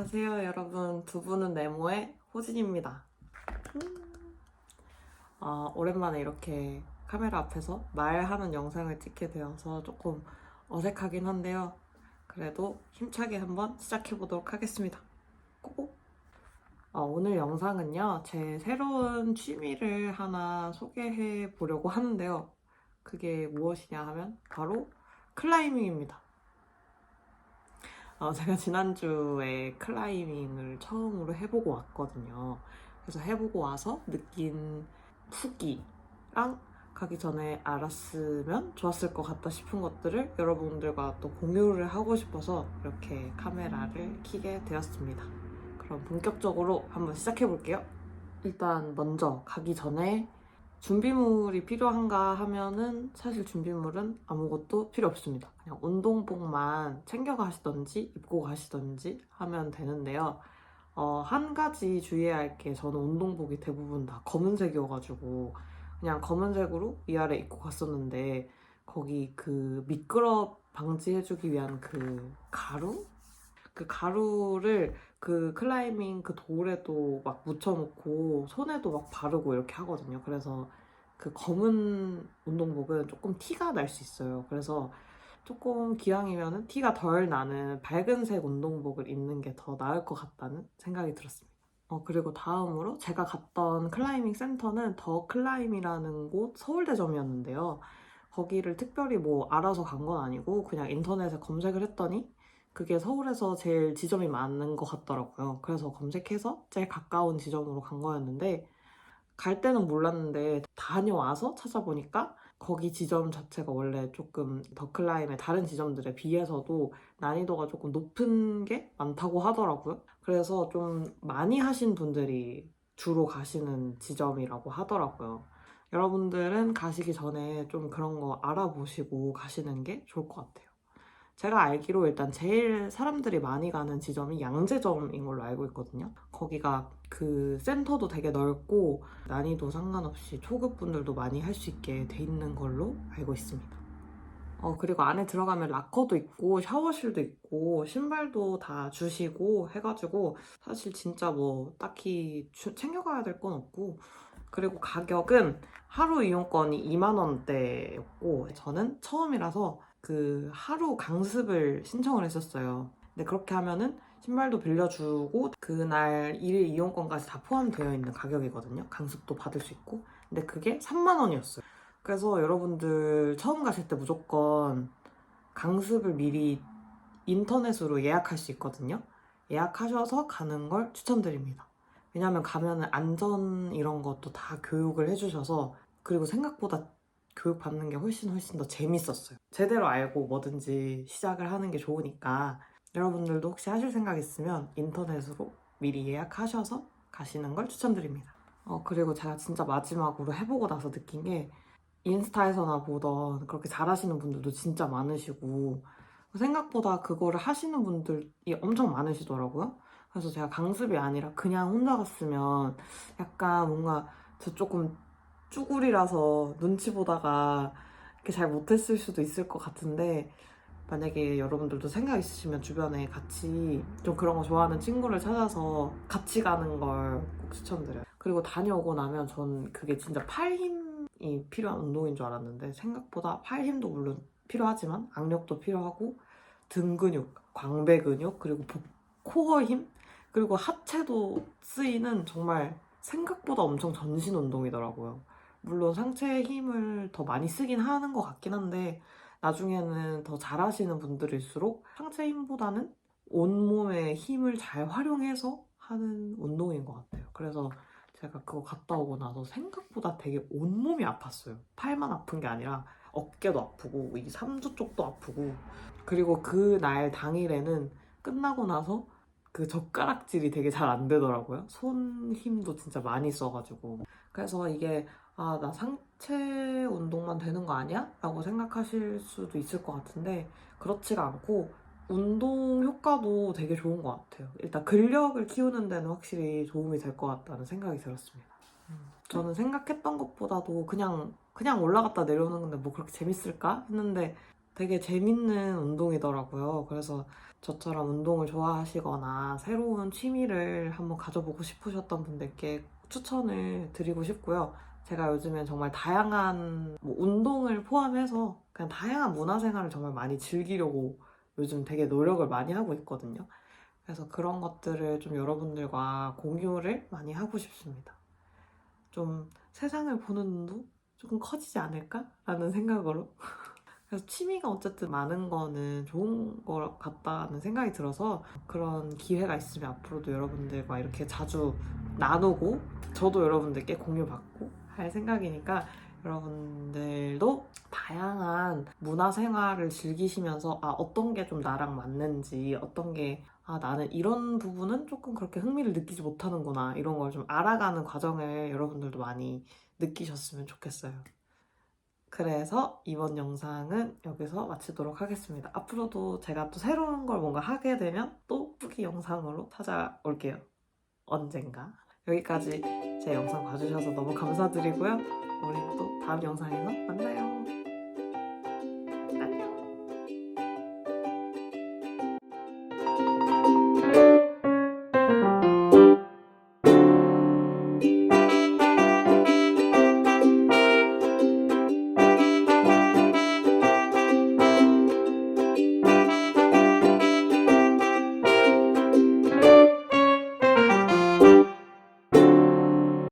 안녕하세요, 여러분. 두 분은 네모의 호진입니다. 음. 아, 오랜만에 이렇게 카메라 앞에서 말하는 영상을 찍게 되어서 조금 어색하긴 한데요. 그래도 힘차게 한번 시작해 보도록 하겠습니다. 고고! 어, 오늘 영상은요, 제 새로운 취미를 하나 소개해 보려고 하는데요. 그게 무엇이냐 하면 바로 클라이밍입니다. 어, 제가 지난주에 클라이밍을 처음으로 해보고 왔거든요. 그래서 해보고 와서 느낀 후기랑 가기 전에 알았으면 좋았을 것 같다 싶은 것들을 여러분들과 또 공유를 하고 싶어서 이렇게 카메라를 켜게 되었습니다. 그럼 본격적으로 한번 시작해 볼게요. 일단 먼저 가기 전에 준비물이 필요한가 하면은 사실 준비물은 아무것도 필요 없습니다. 그냥 운동복만 챙겨 가시던지 입고 가시던지 하면 되는데요. 어, 한 가지 주의해야 할 게 저는 운동복이 대부분 다 검은색이어가지고 그냥 검은색으로 위아래 입고 갔었는데 거기 그 미끄럽 방지해주기 위한 그 가루? 그 가루를 그 클라이밍 그 돌에도 막 묻혀놓고 손에도 막 바르고 이렇게 하거든요. 그래서 그 검은 운동복은 조금 티가 날 수 있어요. 그래서 조금 기왕이면은 티가 덜 나는 밝은색 운동복을 입는 게 더 나을 것 같다는 생각이 들었습니다. 어, 그리고 다음으로 제가 갔던 클라이밍 센터는 더 클라임이라는 곳 서울대점이었는데요. 거기를 특별히 뭐 알아서 간 건 아니고 그냥 인터넷에 검색을 했더니 그게 서울에서 제일 지점이 많은 것 같더라고요. 그래서 검색해서 제일 가까운 지점으로 간 거였는데 갈 때는 몰랐는데 다녀와서 찾아보니까 거기 지점 자체가 원래 조금 더클라임의 다른 지점들에 비해서도 난이도가 조금 높은 게 많다고 하더라고요. 그래서 좀 많이 하신 분들이 주로 가시는 지점이라고 하더라고요. 여러분들은 가시기 전에 좀 그런 거 알아보시고 가시는 게 좋을 것 같아요. 제가 알기로 일단 제일 사람들이 많이 가는 지점이 양재점인 걸로 알고 있거든요. 거기가 그 센터도 되게 넓고 난이도 상관없이 초급 분들도 많이 할 수 있게 돼 있는 걸로 알고 있습니다. 어, 그리고 안에 들어가면 락커도 있고 샤워실도 있고 신발도 다 주시고 해가지고 사실 진짜 뭐 딱히 주- 챙겨가야 될 건 없고 그리고 가격은 하루 이용권이 2만 원대였고 저는 처음이라서 그 하루 강습을 신청을 했었어요. 근데 그렇게 하면은 신발도 빌려주고 그날 일 이용권까지 다 포함되어 있는 가격이거든요. 강습도 받을 수 있고. 근데 그게 3만 원이었어요. 그래서 여러분들 처음 가실 때 무조건 강습을 미리 인터넷으로 예약할 수 있거든요. 예약하셔서 가는 걸 추천드립니다. 왜냐면 가면은 안전 이런 것도 다 교육을 해주셔서 그리고 생각보다 교육 받는 게 훨씬 훨씬 더 재밌었어요. 제대로 알고 뭐든지 시작을 하는 게 좋으니까 여러분들도 혹시 하실 생각 있으면 인터넷으로 미리 예약하셔서 가시는 걸 추천드립니다. 어, 그리고 제가 진짜 마지막으로 해보고 나서 느낀 게 인스타에서나 보던 그렇게 잘하시는 분들도 진짜 많으시고 생각보다 그거를 하시는 분들이 엄청 많으시더라고요. 그래서 제가 강습이 아니라 그냥 혼자 갔으면 약간 뭔가 저 조금 쭈구리라서 눈치 보다가 이렇게 잘 못했을 수도 있을 것 같은데 만약에 여러분들도 생각 있으시면 주변에 같이 좀 그런 거 좋아하는 친구를 찾아서 같이 가는 걸 꼭 추천드려요. 그리고 다녀오고 나면 전 그게 진짜 팔 힘이 필요한 운동인 줄 알았는데 생각보다 팔 힘도 물론 필요하지만 악력도 필요하고 등 근육, 광배 근육, 그리고 복- 코어 힘, 그리고 하체도 쓰이는 정말 생각보다 엄청 전신 운동이더라고요. 물론 상체에 힘을 더 많이 쓰긴 하는 것 같긴 한데 나중에는 더 잘하시는 분들일수록 상체 힘보다는 온몸의 힘을 잘 활용해서 하는 운동인 것 같아요. 그래서 제가 그거 갔다 오고 나서 생각보다 되게 온몸이 아팠어요. 팔만 아픈 게 아니라 어깨도 아프고 이 삼두 쪽도 아프고 그리고 그 날 당일에는 끝나고 나서 그 젓가락질이 되게 잘 안 되더라고요. 손 힘도 진짜 많이 써가지고 그래서 이게 아, 나 상체 운동만 되는 거 아니야? 라고 생각하실 수도 있을 것 같은데, 그렇지가 않고, 운동 효과도 되게 좋은 것 같아요. 일단 근력을 키우는 데는 확실히 도움이 될 것 같다는 생각이 들었습니다. 음, 저는 생각했던 것보다도 그냥, 그냥 올라갔다 내려오는 건데 뭐 그렇게 재밌을까? 했는데 되게 재밌는 운동이더라고요. 그래서 저처럼 운동을 좋아하시거나 새로운 취미를 한번 가져보고 싶으셨던 분들께 추천을 드리고 싶고요. 제가 요즘엔 정말 다양한 뭐 운동을 포함해서 그냥 다양한 문화생활을 정말 많이 즐기려고 요즘 되게 노력을 많이 하고 있거든요. 그래서 그런 것들을 좀 여러분들과 공유를 많이 하고 싶습니다. 좀 세상을 보는 눈도 조금 커지지 않을까라는 생각으로. 그래서 취미가 어쨌든 많은 거는 좋은 것 같다는 생각이 들어서 그런 기회가 있으면 앞으로도 여러분들과 이렇게 자주 나누고 저도 여러분들께 공유받고 할 생각이니까 여러분들도 다양한 문화 생활을 즐기시면서 아 어떤 게 좀 나랑 맞는지 어떤 게 아 나는 이런 부분은 조금 그렇게 흥미를 느끼지 못하는구나 이런 걸 좀 알아가는 과정을 여러분들도 많이 느끼셨으면 좋겠어요. 그래서 이번 영상은 여기서 마치도록 하겠습니다. 앞으로도 제가 또 새로운 걸 뭔가 하게 되면 또 후기 영상으로 찾아올게요. 언젠가. 여기까지 제 영상 봐주셔서 너무 감사드리고요. 우리 또 다음 영상에서 만나요.